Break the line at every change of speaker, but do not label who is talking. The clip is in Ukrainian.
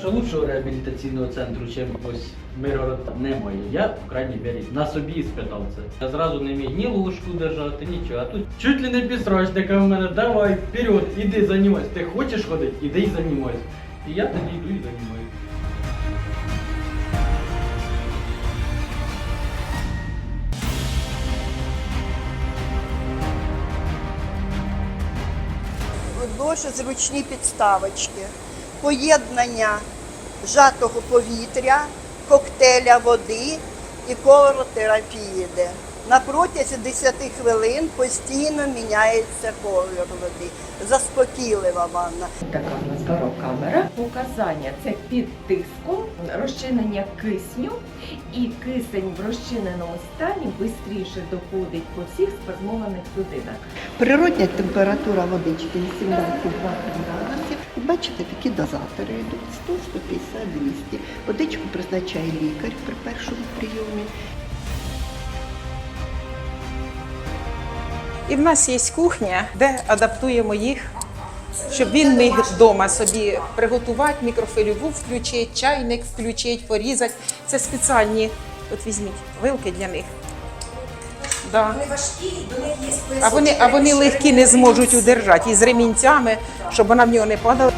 Що лучшого реабілітаційного центру, ніж ось Миргород, немає. Я, в крайній мірі, на собі спитав це. Я зразу не міг ні ложку держати, нічого. А тут чуть ли не підсрочника в мене, давай, вперед, іди займайся. Ти хочеш ходити, іди і займайся. І я тоді йду і займаюся.
Дуже зручні підставочки, поєднання жатого повітря, коктейля води і колоротерапії. На протязі 10 хвилин постійно міняється колір води. Заспокійлива ванна.
Така в нас барокамера. Показання це під тиском, розчинення кисню, і кисень в розчиненому стані швидше доходить по всіх спазмованих судинах.
Природня температура водички 82 градусів. І Бачите, такі дозатори йдуть 100, 150, 200. Водичку призначає лікар при першому прийомі.
І в нас є кухня, де адаптуємо їх, щоб він міг вдома собі приготувати, мікрофильову включити, чайник включити, порізати. Це спеціальні, от візьміть, вилки для них. Да.
Вони важкі, до них є
А вони, а вони легкі не зможуть удержати із ремінцями, щоб вона в нього не падала.